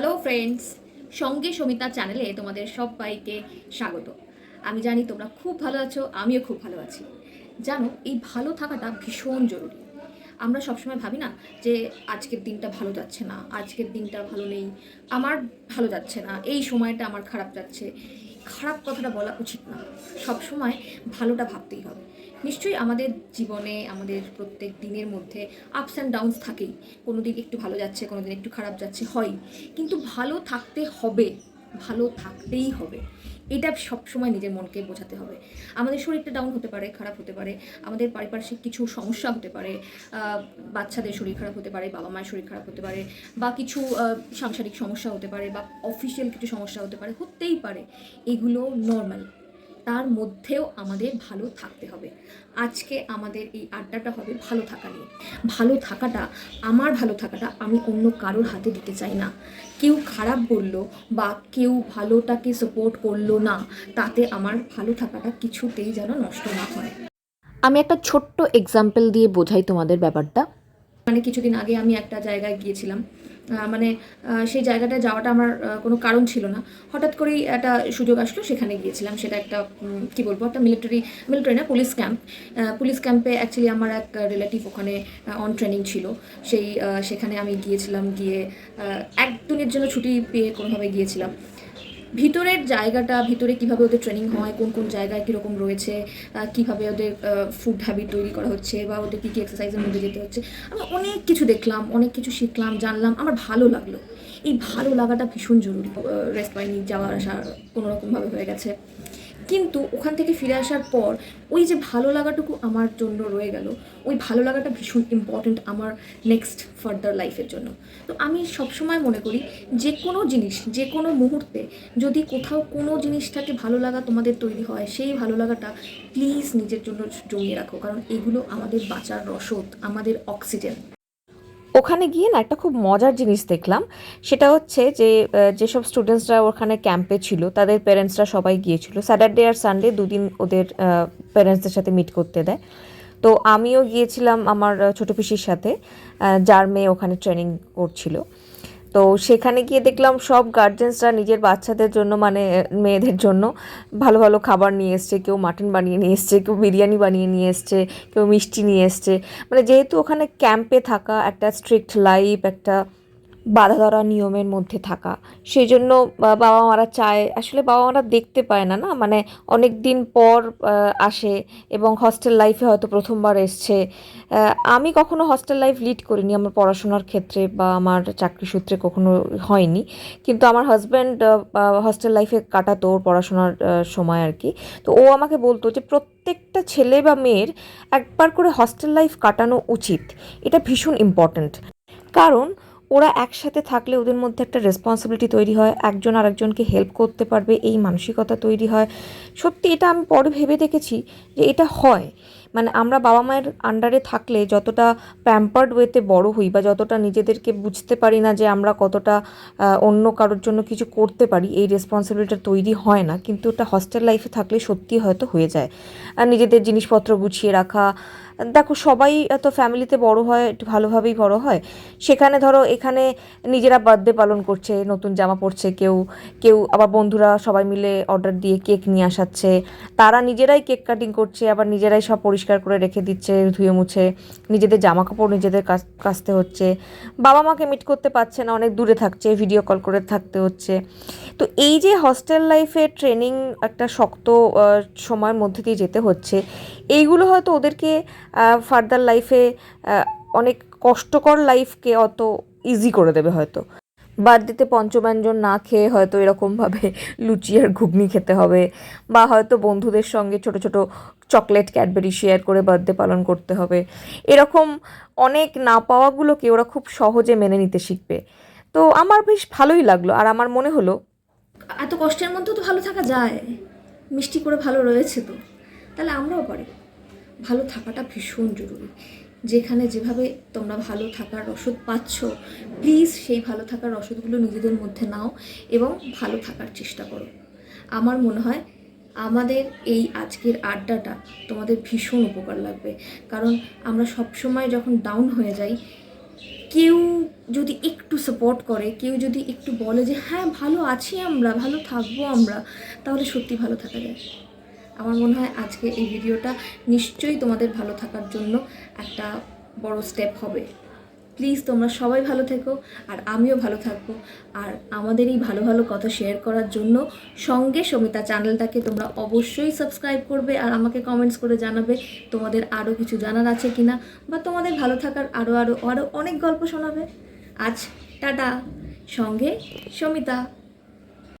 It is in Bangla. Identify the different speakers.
Speaker 1: হ্যালো ফ্রেন্ডস সঙ্গে সমিতা চ্যানেলে তোমাদের সবাইকে স্বাগত। আমি জানি তোমরা খুব ভালো আছো, আমিও খুব ভালো আছি। জানো, এই ভালো থাকাটা ভীষণ জরুরি। আমরা সবসময় ভাবি না যে আজকের দিনটা ভালো যাচ্ছে না, আজকের দিনটা ভালো নেই, আমার ভালো যাচ্ছে না, এই সময়টা আমার খারাপ যাচ্ছে। খারাপ কথাটা বলা উচিত না। সবসময় ভালোটা ভাবতেই হবে। নিশ্চয়ই আমাদের জীবনে, আমাদের প্রত্যেক দিনের মধ্যে আপস অ্যান্ড ডাউনস থাকেই। কোনো দিন একটু ভালো যাচ্ছে কোনো দিন একটু খারাপ যাচ্ছে হয় কিন্তু ভালো থাকতে হবে। ভালো থাকতেই হবে। এটা সবসময় নিজের মনকে বোঝাতে হবে। আমাদের শরীরটা ডাউন হতে পারে, খারাপ হতে পারে। আমাদের পারিপার্শ্বিক কিছু সমস্যা হতে পারে। বাচ্চাদের শরীর খারাপ হতে পারে, বাবা মায়ের শরীর খারাপ হতে পারে বা কিছু সাংসারিক সমস্যা হতে পারে বা অফিসিয়াল কিছু সমস্যা হতে পারে, হতেই পারে। এগুলো নর্মাল তার মধ্যেও আমাদের ভালো থাকতে হবে। আজকে আমাদের এই আড্ডাটা হবে ভালো থাকা নিয়ে। ভালো থাকাটা, আমার ভালো থাকাটা আমি অন্য কারোর হাতে দিতে চাই না। কেউ খারাপ বলল বা কেউ ভালোটাকে সাপোর্ট করল না, তাতে আমার ভালো থাকাটা কিছুতেই যেন নষ্ট না হয়।
Speaker 2: আমি একটা ছোট্ট এক্সাম্পল দিয়ে বোঝাই তোমাদের ব্যাপারটা।
Speaker 1: মানে কিছুদিন আগে আমি একটা জায়গায় গিয়েছিলাম। মানে সেই জায়গাটায় যাওয়াটা আমার কোনো কারণ ছিল না। হঠাৎ করেই একটা সুযোগ আসলো সেখানে গিয়েছিলাম। সেটা একটা কি বলব একটা মিলিটারি মিলিটারি না পুলিশ ক্যাম্প পুলিশ ক্যাম্পে অ্যাকচুয়ালি আমার এক রিলেটিভ ওখানে অন ট্রেনিং ছিল। সেই সেখানে আমি গিয়েছিলাম গিয়ে আহ, এক দিনের জন্য ছুটি পেয়ে কোনোভাবে গিয়েছিলাম। ভিতরের জায়গাটা, ভিতরে কীভাবে ওদের ট্রেনিং হয়, কোন কোন জায়গায় কীরকম রয়েছে কীভাবে ওদের ফুড হ্যাবিট তৈরি করা হচ্ছে বা ওদের কী কী এক্সারসাইজের মধ্যে যেতে হচ্ছে। আমি অনেক কিছু দেখলাম, অনেক কিছু শিখলাম, জানলাম, আমার ভালো লাগল। এই ভালো লাগাটা ভীষণ জরুরি রেস্ট পাইনি, যাওয়া আসা কোনোরকমভাবে হয়ে গেছে। কিন্তু ওখান থেকে ফিরে আসার পর ওই যে ভালো লাগাটুকু আমার জন্য রয়ে গেল। ওই ভালো লাগাটা ভীষণ ইম্পর্ট্যান্ট আমার নেক্সট ফার্দার লাইফের জন্য। তো আমি সবসময় মনে করি যে কোনো জিনিস, যে কোনো মুহূর্তে যদি কোথাও কোনো জিনিসটাকে ভালো লাগা তোমাদের তৈরি হয়, সেই ভালো লাগাটা প্লিজ নিজের জন্য জমিয়ে রাখো। কারণ এগুলো আমাদের বাঁচার রসদ, আমাদের অক্সিজেন
Speaker 2: ওখানে গিয়ে না একটা খুব মজার জিনিস দেখলাম। সেটা হচ্ছে যে যেসব স্টুডেন্টসরা ওখানে ক্যাম্পে ছিল, তাদের প্যারেন্টসরা সবাই গিয়েছিল। স্যাটারডে আর সানডে দুদিন ওদের প্যারেন্টসদের সাথে মিট করতে দেয়। তো আমিও গিয়েছিলাম আমার ছোটো পিসির সাথে যার মেয়ে ওখানে ট্রেনিং করছিল। তো সেখানে গিয়ে দেখলাম সব গার্জেন্সরা নিজের বাচ্চাদের জন্য মানে মেয়েদের জন্য ভালো ভালো খাবার নিয়ে এসছে, কেউ মাটন বানিয়ে নিয়ে এসছে, কেউ বিরিয়ানি বানিয়ে নিয়ে এসছে, কেউ মিষ্টি নিয়ে এসছে। মানে যেহেতু ওখানে ক্যাম্পে থাকা একটা স্ট্রিক্ট লাইফ একটা বাধা ধরা নিয়মের মধ্যে থাকা। সেই জন্য বাবা মারা চায়, আসলে বাবা মারা দেখতে পায় না না? মানে অনেক দিন পর আসে এবং হস্টেল লাইফে হয়তো প্রথমবার এসছে। আমি কখনো হস্টেল লাইফ লিড করিনি আমার পড়াশোনার ক্ষেত্রে বা আমার চাকরি সূত্রে কখনো হয়নি। কিন্তু আমার হাজব্যান্ড হস্টেল লাইফে কাটাতো ওর পড়াশোনার সময় আর কি। তো ও আমাকে বলতো যে প্রত্যেকটা ছেলে বা মেয়ের একবার করে হস্টেল লাইফ কাটানো উচিত। এটা ভীষণ ইম্পর্ট্যান্ট কারণ ওরা একসাথে থাকলে ওদের মধ্যে একটা রেসপন্সিবিলিটি তৈরি হয়, একজন আরেকজনকে হেল্প করতে পারবে, এই মানসিকতা তৈরি হয়। সত্যি এটা আমি পরে ভেবে দেখেছি যে এটা হয়। মানে আমরা বাবা মায়ের আন্ডারে থাকলে যতটা প্যাম্পার্ড ওয়েতে বড় হই বা যতটা নিজেদেরকে বুঝতে পারি না যে আমরা কতটা অন্য কারোর জন্য কিছু করতে পারি, এই রেসপন্সিবিলিটিটা তৈরি হয় না। কিন্তু ওটা হস্টেল লাইফে থাকলে সত্যি হয়তো হয়ে যায়। আর নিজেদের জিনিসপত্র গুছিয়ে রাখা দেখো, সবাই তো ফ্যামিলিতে বড় হয়, একটু ভালোভাবেই বড় হয়। সেখানে ধরো, এখানে নিজেরা বার্থডে পালন করছে, নতুন জামা পরছে কেউ কেউ আবার বন্ধুরা সবাই মিলে অর্ডার দিয়ে কেক নিয়ে আসাচ্ছে। তারা নিজেরাই কেক কাটিং করছে, আবার নিজেরাই সব পরিষ্কার করে রেখে দিচ্ছে, ধুয়ে মুছে, নিজেদের জামা কাপড় নিজেদের কাচতে হচ্ছে। বাবা মাকে মিট করতে পারছে না, অনেক দূরে থাকছে ভিডিও কল করে থাকতে হচ্ছে। তো এই যে হস্টেল লাইফে ট্রেনিং একটা শক্ত সময়ের মধ্যে দিয়ে যেতে হচ্ছে, এইগুলো হয়তো ওদেরকে ফার্দার লাইফে অনেক কষ্টকর লাইফকে অত ইজি করে দেবে হয়তো। বার্থডেতে পঞ্চব্যঞ্জন না খেয়ে হয়তো এরকমভাবে লুচি আর ঘুগনি খেতে হবে, বা হয়তো বন্ধুদের সঙ্গে ছোট ছোট চকলেট ক্যাডবেরি শেয়ার করে বার্থডে পালন করতে হবে। এরকম অনেক না পাওয়াগুলোকে ওরা খুব সহজে মেনে নিতে শিখবে। তো আমার বেশ ভালোই লাগল, আর আমার মনে হলো
Speaker 1: এত কষ্টের মধ্যেও তো ভালো থাকা যায়। মিষ্টি করে ভালো রয়েছে তো। তাহলে আমরাও পারি। ভালো থাকাটা ভীষণ জরুরি। যেখানে যেভাবে তোমরা ভালো থাকার রসদ পাচ্ছ প্লিজ সেই ভালো থাকার রসদগুলো নিজেদের মধ্যে নাও এবং ভালো থাকার চেষ্টা করো। আমার মনে হয় আমাদের এই আজকের আড্ডাটা তোমাদের ভীষণ উপকার লাগবে। কারণ আমরা সব সময় যখন ডাউন হয়ে যাই, কেউ যদি একটু সাপোর্ট করে, কেউ যদি একটু বলে যে হ্যাঁ ভালো আছি আমরা, ভালো থাকব আমরা, তাহলে সত্যি ভালো থাকা যায়। আমার মনে হয় আজকে এই ভিডিওটা নিশ্চয়ই তোমাদের ভালো থাকার জন্য একটা বড় স্টেপ হবে। প্লিজ তোমরা সবাই ভালো থেকো, আর আমিও ভালো থাকব। আর আমাদের এই ভালো ভালো কথা শেয়ার করার জন্য সঙ্গে সমিতা চ্যানেলটাকে তোমরা অবশ্যই সাবস্ক্রাইব করবে, আর আমাকে কমেন্টস করে জানাবে, তোমাদের আরও কিছু জানার আছে কি না বা তোমাদের ভালো থাকার আরও আরও আরও অনেক গল্প শোনাবে। আজ টাটা। সঙ্গে সমিতা।